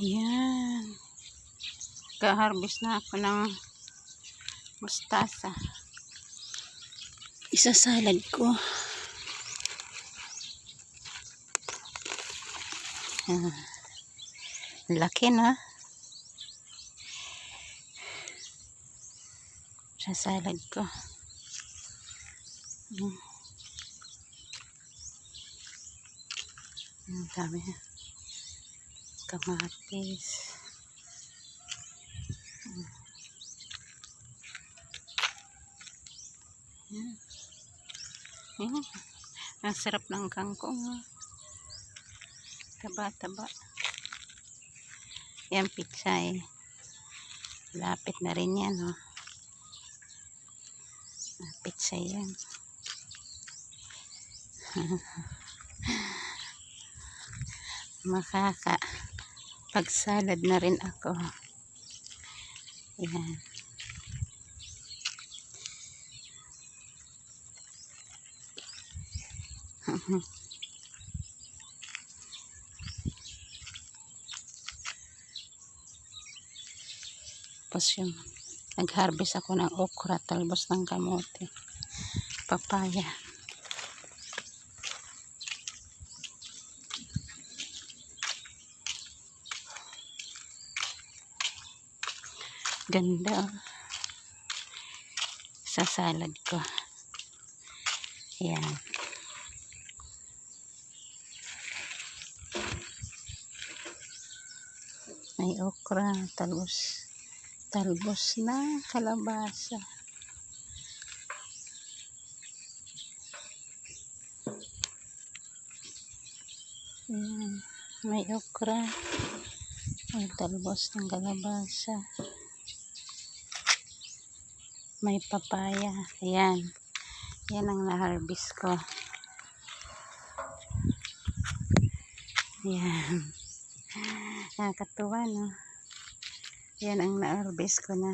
Ayan. Ka-harvest na ako ng mustasa. Isasalad ko. Ah. Laki na. Sasalad ko. Hmm. Ang dami. Kamatis. Hmm. Yan. Yan. Ang sarap ng kangkong. ah. Taba-taba. Yan pizza eh. Lapit na rin yan. Oh. Pizza yan. Makaka pagsalad na rin ako. Yan. Tapos yung nag-harvest ako ng okra, talbos ng kamote, papaya. Ganda. oh. Sa salad ko. Yan. May okra, talbos talbos na kalabasa. Ayan. May okra. May talbos ng kalabasa. May papaya. Ayan. Yan ang na-harvest ko. Ayan. Nakakatuwa, no? Yan ang na-harvest ko na.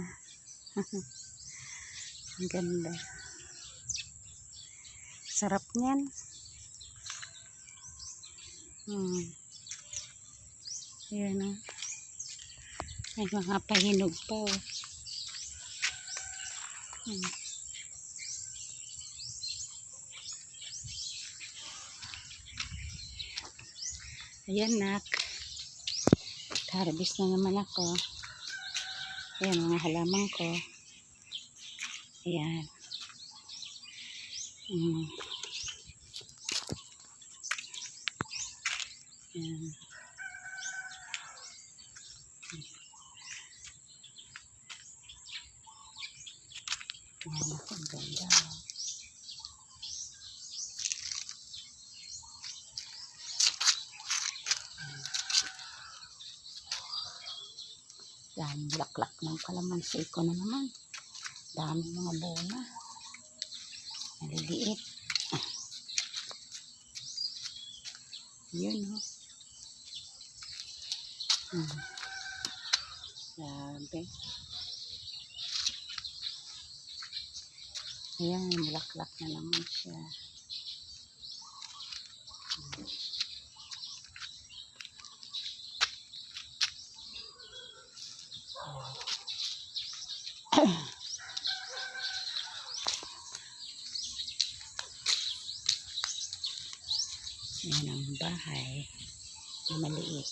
ang ganda. Sarap niyan. Hmm. Ayan o. May mga pahinog pa o. Hmm. Ayan nak. Harvest na naman ako. Ayan, mga halaman ko. Ayan. Mm. Ayan. Ako, ang ganda. Dami laklak ng kalamansi ko na naman. Dami mga bunga. Maliliit. Ah. Yun o. Hmm. Grabe. Ayan, malaklak na naman siya. Yan ang bahay na maliit.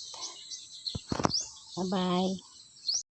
Bye-bye.